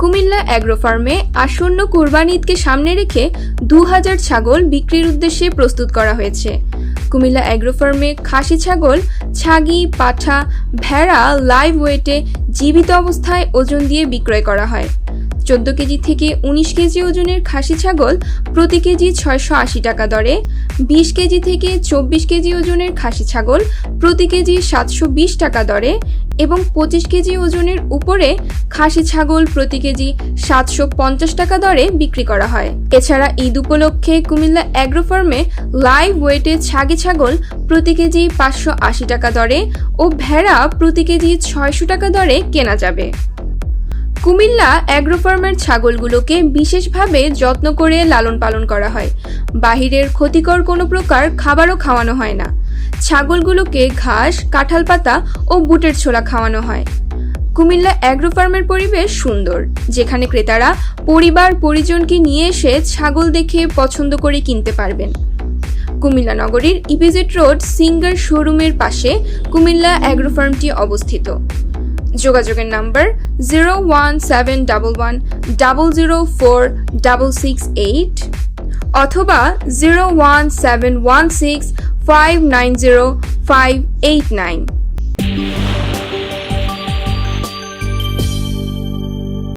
Comilla agro ফার্মে আসন্ন কোরবানি ঈদকে সামনে রেখে দু হাজার ছাগল বিক্রির উদ্দেশ্যে প্রস্তুত করা হয়েছে। কুমিল্লা অ্যাগ্রো ফার্মে খাসি ছাগল, ছাগি, পাঠা, ভেড়া লাইভ ওয়েটে জীবিত অবস্থায় ওজন দিয়ে বিক্রয় করা হয়। চোদ্দ কেজি থেকে উনিশ কেজি ওজনের খাসি ছাগল প্রতি কেজি ছয়শো আশি টাকা দরে। বিশ কেজি থেকে চব্বিশ কেজি ওজনের খাসি ছাগল প্রতি কেজি সাতশো বিশ টাকা দরে এবং পঁচিশ কেজি ওজনের উপরে খাসি ছাগল প্রতি কেজি সাতশো পঞ্চাশ টাকা দরে বিক্রি করা হয়। এছাড়া ঈদ উপলক্ষে কুমিল্লা অ্যাগ্রো ফার্মে লাইভ ওয়েটে ছাগি ছাগল প্রতি কেজি পাঁচশো আশি টাকা দরে ও ভেড়া প্রতি কেজি ছয়শো টাকা দরে কেনা যাবে। কুমিল্লা অ্যাগ্রো ফার্মের ছাগলগুলোকে বিশেষভাবে যত্ন করে লালন পালন করা হয়। বাহিরের ক্ষতিকর কোনো প্রকার খাবারও খাওয়ানো হয় না। ছাগলগুলোকে ঘাস, কাঁঠাল পাতা ও বুটের ছোলা খাওয়ানো হয়। কুমিল্লা অ্যাগ্রো ফার্মের পরিবেশ সুন্দর, যেখানে ক্রেতারা পরিবার পরিজনকে নিয়ে এসে ছাগল দেখে পছন্দ করে কিনতে পারবেন। কুমিল্লা নগরীর ইপিজেড রোড সিঙ্গার শোরুমের পাশে কুমিল্লা অ্যাগ্রো ফার্মটি অবস্থিত। যোগাযোগের number zero one seven double one double zero four double six eight অথবা zero one seven one six five nine zero five eight nine